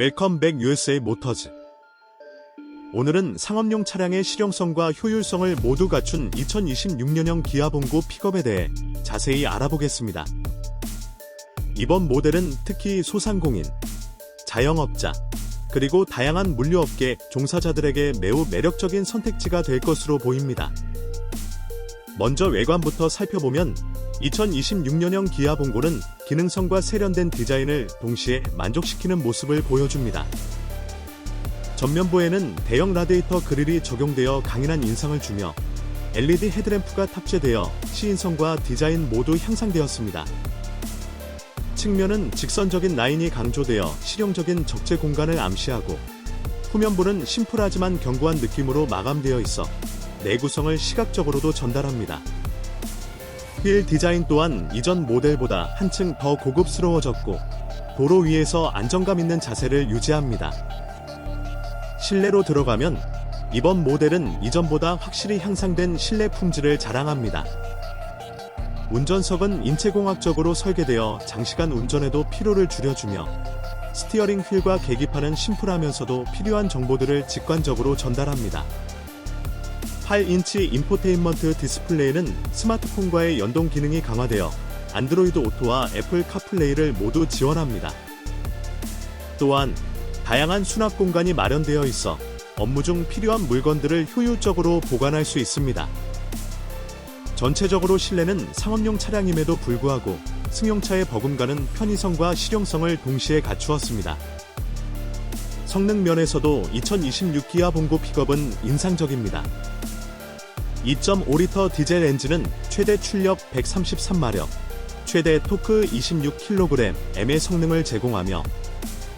웰컴 백 USA 모터즈. 오늘은 상업용 차량의 실용성과 효율성을 모두 갖춘 2026년형 기아 봉고 픽업에 대해 자세히 알아보겠습니다. 이번 모델은 특히 소상공인, 자영업자, 그리고 다양한 물류업계 종사자들에게 매우 매력적인 선택지가 될 것으로 보입니다. 먼저 외관부터 살펴보면 2026년형 기아 봉고는 기능성과 세련된 디자인을 동시에 만족시키는 모습을 보여줍니다. 전면부에는 대형 라디에이터 그릴이 적용되어 강인한 인상을 주며 LED 헤드램프가 탑재되어 시인성과 디자인 모두 향상되었습니다. 측면은 직선적인 라인이 강조되어 실용적인 적재 공간을 암시하고 후면부는 심플하지만 견고한 느낌으로 마감되어 있어 내구성을 시각적으로도 전달합니다. 휠 디자인 또한 이전 모델보다 한층 더 고급스러워졌고 도로 위에서 안정감 있는 자세를 유지합니다. 실내로 들어가면 이번 모델은 이전보다 확실히 향상된 실내 품질을 자랑합니다. 운전석은 인체공학적으로 설계되어 장시간 운전에도 피로를 줄여주며 스티어링 휠과 계기판은 심플하면서도 필요한 정보들을 직관적으로 전달합니다. 8인치 인포테인먼트 디스플레이는 스마트폰과의 연동 기능이 강화되어 안드로이드 오토와 애플 카플레이를 모두 지원합니다. 또한 다양한 수납 공간이 마련되어 있어 업무 중 필요한 물건들을 효율적으로 보관할 수 있습니다. 전체적으로 실내는 상업용 차량임에도 불구하고 승용차의 버금가는 편의성과 실용성을 동시에 갖추었습니다. 성능 면에서도 2026 기아 봉고 픽업은 인상적입니다. 2.5리터 디젤 엔진은 최대 출력 133마력, 최대 토크 26kg의 성능을 제공하며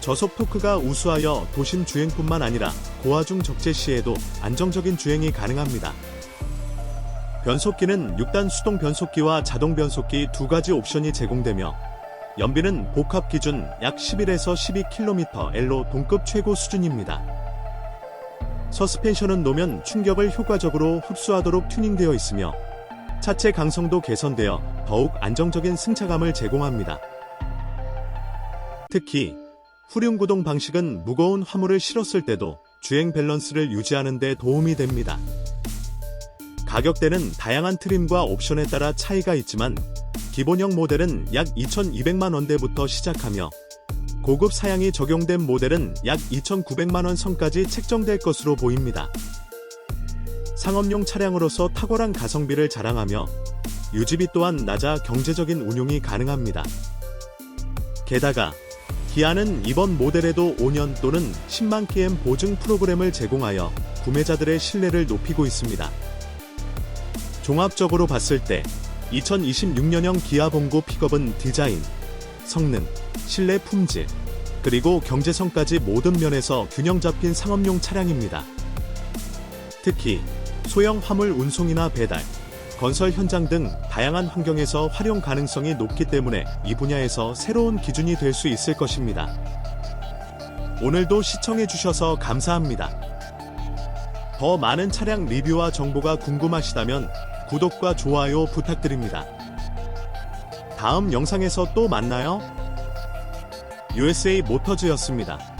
저속 토크가 우수하여 도심 주행뿐만 아니라 고하중 적재 시에도 안정적인 주행이 가능합니다. 변속기는 6단 수동 변속기와 자동 변속기 두 가지 옵션이 제공되며 연비는 복합 기준 약 11에서 12km L로 동급 최고 수준입니다. 서스펜션은 노면 충격을 효과적으로 흡수하도록 튜닝되어 있으며 차체 강성도 개선되어 더욱 안정적인 승차감을 제공합니다. 특히 후륜 구동 방식은 무거운 화물을 실었을 때도 주행 밸런스를 유지하는 데 도움이 됩니다. 가격대는 다양한 트림과 옵션에 따라 차이가 있지만 기본형 모델은 약 2,200만 원대부터 시작하며 고급 사양이 적용된 모델은 약 2,900만 원 선까지 책정될 것으로 보입니다. 상업용 차량으로서 탁월한 가성비를 자랑하며 유지비 또한 낮아 경제적인 운용이 가능합니다. 게다가 기아는 이번 모델에도 5년 또는 10만 km 보증 프로그램을 제공하여 구매자들의 신뢰를 높이고 있습니다. 종합적으로 봤을 때 2026년형 기아 봉고 픽업은 디자인, 성능, 실내 품질, 그리고 경제성까지 모든 면에서 균형 잡힌 상업용 차량입니다. 특히 소형 화물 운송이나 배달, 건설 현장 등 다양한 환경에서 활용 가능성이 높기 때문에 이 분야에서 새로운 기준이 될 수 있을 것입니다. 오늘도 시청해주셔서 감사합니다. 더 많은 차량 리뷰와 정보가 궁금하시다면 구독과 좋아요 부탁드립니다. 다음 영상에서 또 만나요. USA 모터즈였습니다.